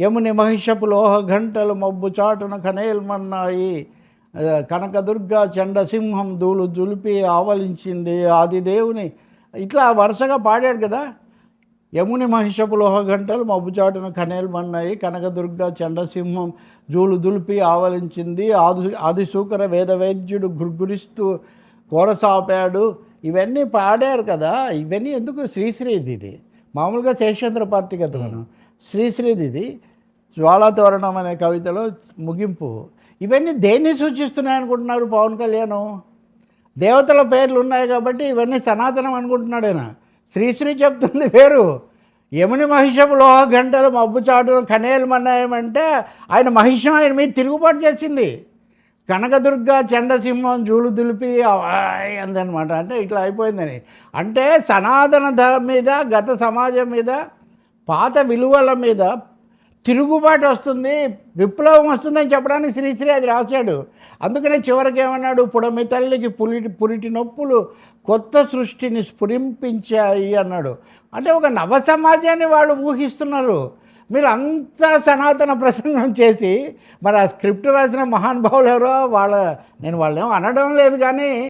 యముని మహిషపు లోహ గంటలు మబ్బు చాటున కనేల్మన్నాయి. కనకదుర్గ చండసింహం దూలు జులిపి ఆవలించింది. ఆదిదేవుని ఇట్లా వరుసగా పాడాడు కదా. యముని మహిషపు లోహ గంటలు మబ్బుచాటున కనేల్మన్నాయి. కనకదుర్గ చండసింహం జూలు దులిపి ఆవలించింది. ఆది ఆదిశూకర వేదవైద్యుడు గుర్గురిస్తూ కోరసాపాడు. ఇవన్నీ పాడారు కదా. ఇవన్నీ ఎందుకు శ్రీశ్రీది ఇది మామూలుగా శేషేంద్ర పార్టీ కదా మనం. శ్రీశ్రీది ఇది జ్వాలాతోరణం అనే కవితలో ముగింపు. ఇవన్నీ దేన్ని సూచిస్తున్నాయి అనుకుంటున్నారు పవన్ కళ్యాణ్? దేవతల పేర్లు ఉన్నాయి కాబట్టి ఇవన్నీ సనాతనం అనుకుంటున్నాడైనా శ్రీశ్రీ చెప్తుంది పేరు యముని మహిషం లోహ గంటలు మబ్బు చాటు కనేలు మన్నాయమంటే ఆయన మహిషం ఆయన మీద తిరుగుబాటు చేసింది. కనకదుర్గ చండసింహం జూలు దులిపి అందనమాట. అంటే ఇట్లా అయిపోయిందని. అంటే సనాతన ధర్మం మీద గత సమాజం మీద పాత విలువల మీద తిరుగుబాటు వస్తుంది విప్లవం వస్తుందని చెప్పడానికి శ్రీశ్రీ అది రాశాడు. అందుకనే చివరికి ఏమన్నాడు? పుడమి తల్లికి పురిటి పురిటి నొప్పులు కొత్త సృష్టిని స్ఫురింపించాయి అన్నాడు. అంటే ఒక నవ సమాజాన్ని వాళ్ళు ఊహిస్తున్నారు. మీరు అంత సనాతన ప్రసంగం చేసి మరి ఆ స్క్రిప్ట్ రాసిన మహానుభావులు ఎవరో వాళ్ళ నేను వాళ్ళేమో అనడం లేదు కానీ